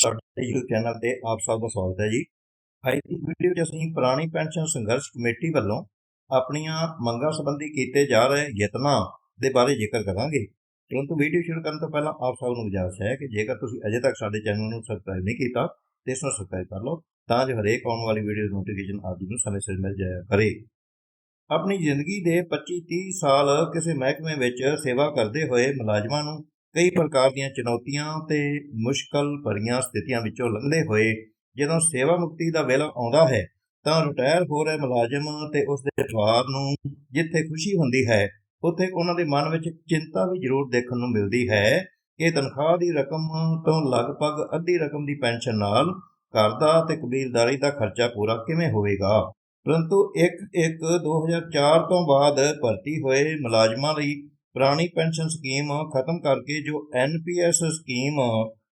ਸਾਡੇ YouTube channel ਤੇ ਆਪ ਸਭ ਦਾ ਸਵਾਗਤ ਹੈ ਜੀ। ਅੱਜ ਦੀ ਵੀਡੀਓ 'ਚ ਅਸੀਂ ਪੁਰਾਣੀ ਪੈਨਸ਼ਨ ਸੰਘਰਸ਼ ਕਮੇਟੀ ਵੱਲੋਂ ਆਪਣੀਆਂ ਮੰਗਾਂ ਸੰਬੰਧੀ ਕੀਤੇ ਜਾ ਰਹੇ ਯਤਨਾਂ ਦੇ ਬਾਰੇ ਜ਼ਿਕਰ ਕਰਾਂਗੇ। ਪਰੰਤੂ ਵੀਡੀਓ ਸ਼ੁਰੂ ਕਰਨ ਤੋਂ ਪਹਿਲਾਂ ਆਪ ਸਭ ਨੂੰ ਗੁਜ਼ਾਰਿਸ਼ ਹੈ ਕਿ ਜੇਕਰ ਤੁਸੀਂ ਅਜੇ ਤੱਕ ਸਾਡੇ ਚੈਨਲ ਨੂੰ ਸਬਸਕ੍ਰਾਈਬ ਨਹੀਂ ਕੀਤਾ, ਤੇ ਇਸ ਨੂੰ ਸਬਸਕ੍ਰਾਈਬ ਕਰ ਲਓ, ਤਾਂ ਜੋ ਹਰੇਕ ਆਉਣ ਵਾਲੀ ਵੀਡੀਓ ਦੀ ਨੋਟੀਫਿਕੇਸ਼ਨ ਆਪ ਜੀ ਨੂੰ ਸਮੇਂ ਸਿਰ ਮਿਲ ਜਾਇਆ ਕਰੇ। ਆਪਣੀ ਜ਼ਿੰਦਗੀ ਦੇ 25-30 ਸਾਲ ਕਿਸੇ ਮਹਿਕਮੇ ਵਿੱਚ ਸੇਵਾ ਕਰਦੇ ਹੋਏ ਮੁਲਾਜ਼ਮਾਂ ਨੂੰ ਕਈ ਪ੍ਰਕਾਰ ਦੀਆਂ ਚੁਣੌਤੀਆਂ ਤੇ ਮੁਸ਼ਕਲ ਭਰੀਆਂ ਸਥਿਤੀਆਂ ਵਿੱਚੋਂ ਲੰਘਦੇ ਹੋਏ ਜਦੋਂ ਸੇਵਾ ਮੁਕਤੀ ਦਾ ਵੇਲਾ ਆਉਂਦਾ ਹੈ, ਤਾਂ ਰਿਟਾਇਰ ਹੋ ਰਹੇ ਮੁਲਾਜ਼ਮ ਤੇ ਉਸ ਦੇ ਪਰਿਵਾਰ ਨੂੰ ਜਿੱਥੇ ਖੁਸ਼ੀ ਹੁੰਦੀ ਹੈ, ਉੱਥੇ ਉਹਨਾਂ ਦੇ ਮਨ ਵਿੱਚ ਚਿੰਤਾ ਵੀ ਜ਼ਰੂਰ ਦੇਖਣ ਨੂੰ ਮਿਲਦੀ ਹੈ ਕਿ ਤਨਖਾਹ ਦੀ ਰਕਮ ਤੋਂ ਲਗਭਗ ਅੱਧੀ ਰਕਮ ਦੀ ਪੈਨਸ਼ਨ ਨਾਲ ਘਰ ਦਾ ਤੇ ਕਬੀਲਦਾਰੀ ਦਾ ਖਰਚਾ ਪੂਰਾ ਕਿਵੇਂ ਹੋਵੇਗਾ? ਪਰੰਤੂ 1-1 2004 ਤੋਂ ਬਾਅਦ ਭਰਤੀ ਹੋਏ ਮੁਲਾਜ਼ਮਾਂ ਲਈ ਪੁਰਾਣੀ ਪੈਨਸ਼ਨ ਸਕੀਮ ਖਤਮ ਕਰਕੇ ਜੋ ਐਨਪੀਐਸ ਸਕੀਮ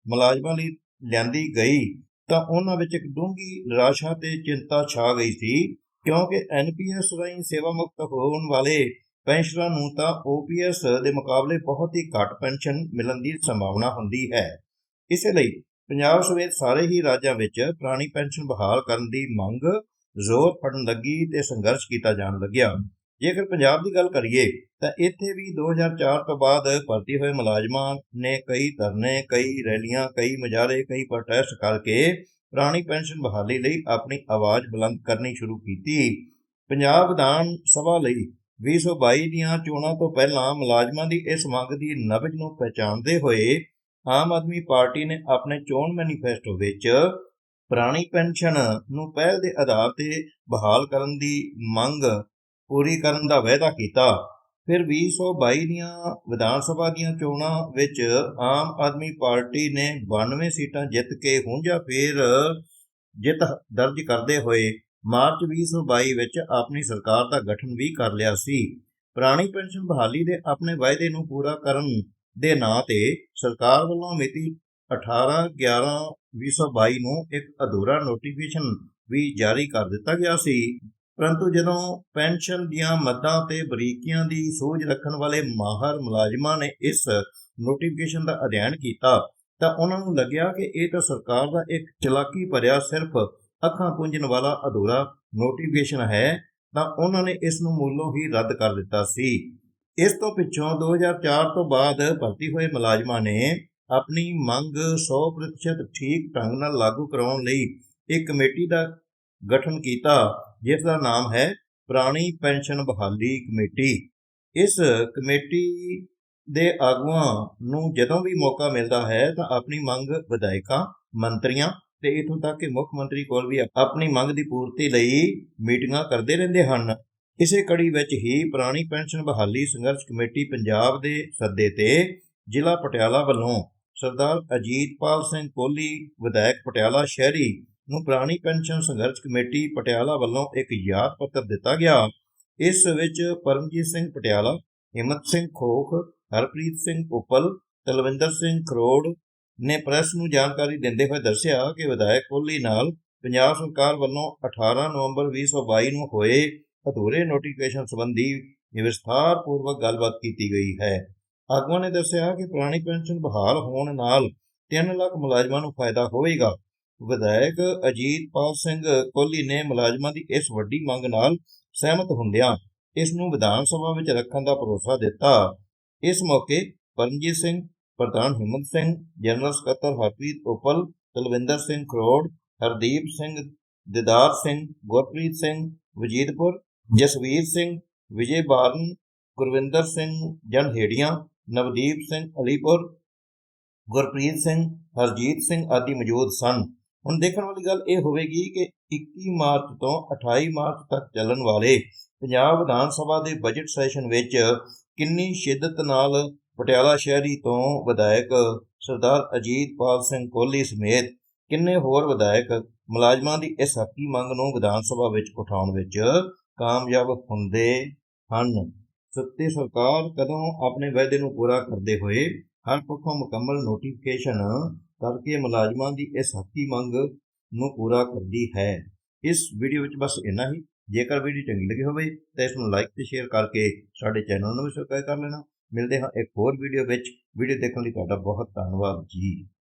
ਮੁਲਾਜ਼ਮਾਂ ਲਈ ਲਿਆਂਦੀ ਗਈ, ਤਾਂ ਉਹਨਾਂ ਵਿੱਚ ਇੱਕ ਡੂੰਘੀ ਨਿਰਾਸ਼ਾ ਤੇ ਚਿੰਤਾ ਛਾ ਗਈ ਸੀ, ਕਿਉਂਕਿ ਐਨਪੀਐਸ ਰਾਹੀਂ ਸੇਵਾ ਮੁਕਤ ਹੋਣ ਵਾਲੇ ਪੈਨਸ਼ਨਰਾਂ ਨੂੰ ਤਾਂ ਓਪੀਐਸ ਦੇ ਮੁਕਾਬਲੇ ਬਹੁਤ ਹੀ ਘੱਟ ਪੈਨਸ਼ਨ ਮਿਲਣ ਦੀ ਸੰਭਾਵਨਾ ਹੁੰਦੀ ਹੈ। ਇਸੇ ਲਈ ਪੰਜਾਬ ਸਮੇਤ ਸਾਰੇ ਹੀ ਰਾਜਾਂ ਵਿੱਚ ਪੁਰਾਣੀ ਪੈਨਸ਼ਨ ਬਹਾਲ ਕਰਨ ਦੀ ਮੰਗ ਜ਼ੋਰ ਫੜਨ ਲੱਗੀ ਤੇ ਸੰਘਰਸ਼ ਕੀਤਾ ਜਾਣ ਲੱਗਿਆ। ਜੇਕਰ ਪੰਜਾਬ ਦੀ ਗੱਲ ਕਰੀਏ, ਤਾਂ ਇੱਥੇ ਵੀ 2004 ਤੋਂ ਬਾਅਦ ਭਰਤੀ ਹੋਏ ਮੁਲਾਜ਼ਮਾਂ ਨੇ ਕਈ ਧਰਨੇ, ਕਈ ਰੈਲੀਆਂ, ਕਈ ਮੁਜ਼ਾਹਰੇ, ਕਈ ਪ੍ਰੋਟੈਸਟ ਕਰਕੇ ਪੁਰਾਣੀ ਪੈਨਸ਼ਨ ਬਹਾਲੀ ਲਈ ਆਪਣੀ ਆਵਾਜ਼ ਬੁਲੰਦ ਕਰਨੀ ਸ਼ੁਰੂ ਕੀਤੀ। ਪੰਜਾਬ ਵਿਧਾਨ ਸਭਾ ਲਈ 2022 ਦੀਆਂ ਚੋਣਾਂ ਤੋਂ ਪਹਿਲਾਂ ਮੁਲਾਜ਼ਮਾਂ ਦੀ ਇਸ ਮੰਗ ਦੀ ਨਬਜ ਨੂੰ ਪਛਾਣਦੇ ਹੋਏ ਆਮ ਆਦਮੀ ਪਾਰਟੀ ਨੇ ਆਪਣੇ ਚੋਣ ਮੈਨੀਫੈਸਟੋ ਵਿੱਚ ਪੁਰਾਣੀ ਪੈਨਸ਼ਨ ਨੂੰ ਪਹਿਲ ਦੇ ਆਧਾਰ ਤੇ ਬਹਾਲ ਕਰਨ ਦੀ ਮੰਗ ਪੂਰੀ ਕਰਨ ਦਾ ਵਾਅਦਾ ਕੀਤਾ। ਫਿਰ 2022 ਦੀਆਂ ਵਿਧਾਨ ਸਭਾ ਦੀਆਂ ਚੋਣਾਂ ਵਿੱਚ ਆਮ ਆਦਮੀ ਪਾਰਟੀ ਨੇ 92 ਸੀਟਾਂ ਜਿੱਤ ਕੇ ਹੁੰਜਾ ਫੇਰ ਜਿੱਤ ਦਰਜ ਕਰਦੇ ਹੋਏ ਮਾਰਚ 2022 ਵਿੱਚ ਆਪਣੀ ਸਰਕਾਰ ਦਾ ਗਠਨ ਵੀ ਕਰ ਲਿਆ ਸੀ। ਪੁਰਾਣੀ ਪੈਨਸ਼ਨ ਬਹਾਲੀ ਦੇ ਆਪਣੇ ਵਾਅਦੇ ਨੂੰ ਪੂਰਾ ਕਰਨ ਦੇ ਨਾਂ ਤੇ ਸਰਕਾਰ ਵੱਲੋਂ ਮਿਤੀ 18 11 2022 ਨੂੰ ਇੱਕ ਅਧੂਰਾ ਨੋਟੀਫਿਕੇਸ਼ਨ ਵੀ ਜਾਰੀ ਕਰ ਦਿੱਤਾ ਗਿਆ ਸੀ। ਪਰੰਤੂ ਜਦੋਂ ਪੈਨਸ਼ਨ ਦੀਆਂ ਮੱਦਾਂ ਤੇ ਬਰੀਕੀਆਂ ਦੀ ਸੋਝ ਰੱਖਣ ਵਾਲੇ ਮਾਹਰ ਮੁਲਾਜ਼ਮਾਂ ਨੇ ਇਸ ਨੋਟੀਫਿਕੇਸ਼ਨ ਦਾ ਅਧਿਐਨ ਕੀਤਾ, ਤਾਂ ਉਹਨਾਂ ਨੂੰ ਲੱਗਿਆ ਕਿ ਇਹ ਤਾਂ ਸਰਕਾਰ ਦਾ ਇੱਕ ਚਲਾਕੀ ਭਰਿਆ ਸਿਰਫ ਅੱਖਾਂ ਪੁੰਝਣ ਵਾਲਾ ਅਧੂਰਾ ਨੋਟੀਫਿਕੇਸ਼ਨ ਹੈ, ਤਾਂ ਉਹਨਾਂ ਨੇ ਇਸ ਨੂੰ ਮੂਲੋਂ ਹੀ ਰੱਦ ਕਰ ਦਿੱਤਾ ਸੀ। ਇਸ ਤੋਂ ਪਿੱਛੋਂ 2004 ਤੋਂ ਬਾਅਦ ਭਰਤੀ ਹੋਏ ਮੁਲਾਜ਼ਮਾਂ ਨੇ ਆਪਣੀ ਮੰਗ 100% ਠੀਕ ਢੰਗ ਨਾਲ ਲਾਗੂ ਕਰਾਉਣ ਲਈ ਇੱਕ ਕਮੇਟੀ ਦਾ ਗਠਨ ਕੀਤਾ ਜਿਸ ਦਾ ਨਾਮ ਹੈ ਪੁਰਾਣੀ ਪੈਨਸ਼ਨ ਬਹਾਲੀ ਕਮੇਟੀ। ਇਸ ਕਮੇਟੀ ਦੇ ਆਗੂਆਂ ਨੂੰ ਜਦੋਂ ਵੀ ਮੌਕਾ ਮਿਲਦਾ ਹੈ, ਤਾਂ ਆਪਣੀ ਮੰਗ ਵਿਧਾਇਕਾਂ, ਮੰਤਰੀਆਂ ਤੇ ਇਥੋਂ ਤੱਕ ਕਿ ਮੁੱਖ ਮੰਤਰੀ ਕੋਲ ਵੀ ਆਪਣੀ ਮੰਗ ਦੀ ਪੂਰਤੀ ਲਈ ਮੀਟਿੰਗਾਂ ਕਰਦੇ ਰਹਿੰਦੇ ਹਨ। ਇਸੇ ਕੜੀ ਵਿੱਚ ਹੀ ਪੁਰਾਣੀ ਪੈਨਸ਼ਨ ਬਹਾਲੀ ਸੰਘਰਸ਼ ਕਮੇਟੀ ਪੰਜਾਬ ਦੇ ਸੱਦੇ ਤੇ ਜ਼ਿਲ੍ਹਾ ਪਟਿਆਲਾ ਵੱਲੋਂ ਸਰਦਾਰ ਅਜੀਤਪਾਲ ਸਿੰਘ ਕੋਹਲੀ ਵਿਧਾਇਕ ਪਟਿਆਲਾ ਸ਼ਹਿਰੀ ਨੂੰ ਪੁਰਾਣੀ ਪੈਨਸ਼ਨ ਸੰਘਰਸ਼ ਕਮੇਟੀ ਪਟਿਆਲਾ ਵੱਲੋਂ ਇੱਕ ਯਾਦ ਪੱਤਰ ਦਿੱਤਾ ਗਿਆ। ਇਸ ਵਿੱਚ ਪਰਮਜੀਤ ਸਿੰਘ ਪਟਿਆਲਾ, ਹਿੰਮਤ ਸਿੰਘ ਖੋਖ, ਹਰਪ੍ਰੀਤ ਸਿੰਘ ਉਪਲ, ਤਲਵਿੰਦਰ ਸਿੰਘ ਖਰੋੜ ਨੇ ਪ੍ਰੈਸ ਨੂੰ ਜਾਣਕਾਰੀ ਦਿੰਦੇ ਹੋਏ ਦੱਸਿਆ ਕਿ ਵਿਧਾਇਕ ਕੋਹਲੀ ਨਾਲ ਪੰਜਾਬ ਸਰਕਾਰ ਵੱਲੋਂ 18 ਨਵੰਬਰ 2022 ਨੂੰ ਹੋਏ ਅਧੂਰੇ ਨੋਟੀਫਿਕੇਸ਼ਨ ਸੰਬੰਧੀ ਵਿਸਥਾਰ ਪੂਰਵਕ ਗੱਲਬਾਤ ਕੀਤੀ ਗਈ ਹੈ। ਆਗੂਆਂ ਨੇ ਦੱਸਿਆ ਕਿ ਪੁਰਾਣੀ ਪੈਨਸ਼ਨ ਬਹਾਲ ਹੋਣ ਨਾਲ 3 ਲੱਖ ਮੁਲਾਜ਼ਮਾਂ ਨੂੰ ਫਾਇਦਾ ਹੋਵੇਗਾ। ਵਿਧਾਇਕ ਅਜੀਤਪਾਲ ਸਿੰਘ ਕੋਹਲੀ ਨੇ ਮੁਲਾਜ਼ਮਾਂ ਦੀ ਇਸ ਵੱਡੀ ਮੰਗ ਨਾਲ ਸਹਿਮਤ ਹੁੰਦਿਆਂ ਇਸ ਨੂੰ ਵਿਧਾਨ ਸਭਾ ਵਿੱਚ ਰੱਖਣ ਦਾ ਭਰੋਸਾ ਦਿੱਤਾ। ਇਸ ਮੌਕੇ ਪਰਮਜੀਤ ਸਿੰਘ, ਪ੍ਰਧਾਨ ਹਿੰਮਤ ਸਿੰਘ, ਜਨਰਲ ਸਕੱਤਰ ਹਰਪ੍ਰੀਤ ਉਪਲ, ਤਲਵਿੰਦਰ ਸਿੰਘ ਖਰੋੜ, ਹਰਦੀਪ ਸਿੰਘ, ਦਿਦਾਰ ਸਿੰਘ, ਗੁਰਪ੍ਰੀਤ ਸਿੰਘ, ਵਜੀਦਪੁਰ, ਜਸਵੀਰ ਸਿੰਘ, ਵਿਜੇ ਬਾਰਨ, ਗੁਰਵਿੰਦਰ ਸਿੰਘ ਜਨਹੇੜੀਆਂ ਨਵਦੀਪ ਸਿੰਘ ਅਲੀਪੁਰ, ਗੁਰਪ੍ਰੀਤ ਸਿੰਘ, ਹਰਜੀਤ ਸਿੰਘ ਆਦਿ ਮੌਜੂਦ ਸਨ। ਹੁਣ ਦੇਖਣ ਵਾਲੀ ਗੱਲ ਇਹ ਹੋਵੇਗੀ ਕਿ 21 ਮਾਰਚ ਤੋਂ 28 ਮਾਰਚ ਤੱਕ ਚੱਲਣ ਵਾਲੇ ਪੰਜਾਬ ਵਿਧਾਨ ਸਭਾ ਦੇ ਬਜਟ ਸੈਸ਼ਨ ਵਿੱਚ ਕਿੰਨੀ ਸ਼ਿੱਦਤ ਨਾਲ ਪਟਿਆਲਾ ਸ਼ਹਿਰੀ ਤੋਂ ਵਿਧਾਇਕ ਸਰਦਾਰ ਅਜੀਤਪਾਲ ਸਿੰਘ ਕੋਹਲੀ ਸਮੇਤ ਕਿੰਨੇ ਹੋਰ ਵਿਧਾਇਕ ਮੁਲਾਜ਼ਮਾਂ ਦੀ ਇਸ ਹੱਕੀ ਮੰਗ ਨੂੰ ਵਿਧਾਨ ਸਭਾ ਵਿੱਚ ਉਠਾਉਣ ਵਿੱਚ ਕਾਮਯਾਬ ਹੁੰਦੇ ਹਨ? ਸੱਤੇ ਸਰਕਾਰ ਕਦੋਂ ਆਪਣੇ ਵਾਅਦੇ ਨੂੰ ਪੂਰਾ ਕਰਦੇ ਹੋਏ ਹਰ ਪੱਖੋਂ ਮੁਕੰਮਲ ਨੋਟੀਫਿਕੇਸ਼ਨ ਕਰਕੇ ਮੁਲਾਜ਼ਮਾਂ ਦੀ ਇਸ ਹੱਕੀ ਮੰਗ ਨੂੰ ਪੂਰਾ ਕਰਦੀ ਹੈ। ਇਸ ਵੀਡੀਓ ਵਿੱਚ ਬਸ ਇੰਨਾ ਹੀ। ਜੇਕਰ ਵੀਡੀਓ ਚੰਗੀ ਲੱਗੀ ਹੋਵੇ ਤਾਂ ਇਸ ਨੂੰ ਲਾਈਕ ਤੇ ਸ਼ੇਅਰ ਕਰਕੇ ਸਾਡੇ ਚੈਨਲ ਨੂੰ ਵੀ ਸਬਸਕ੍ਰਾਈਬ ਕਰ ਲੈਣਾ। ਮਿਲਦੇ ਹਾਂ ਇੱਕ ਹੋਰ ਵੀਡੀਓ ਵਿੱਚ। ਵੀਡੀਓ ਦੇਖਣ ਲਈ ਤੁਹਾਡਾ ਬਹੁਤ ਧੰਨਵਾਦ ਜੀ।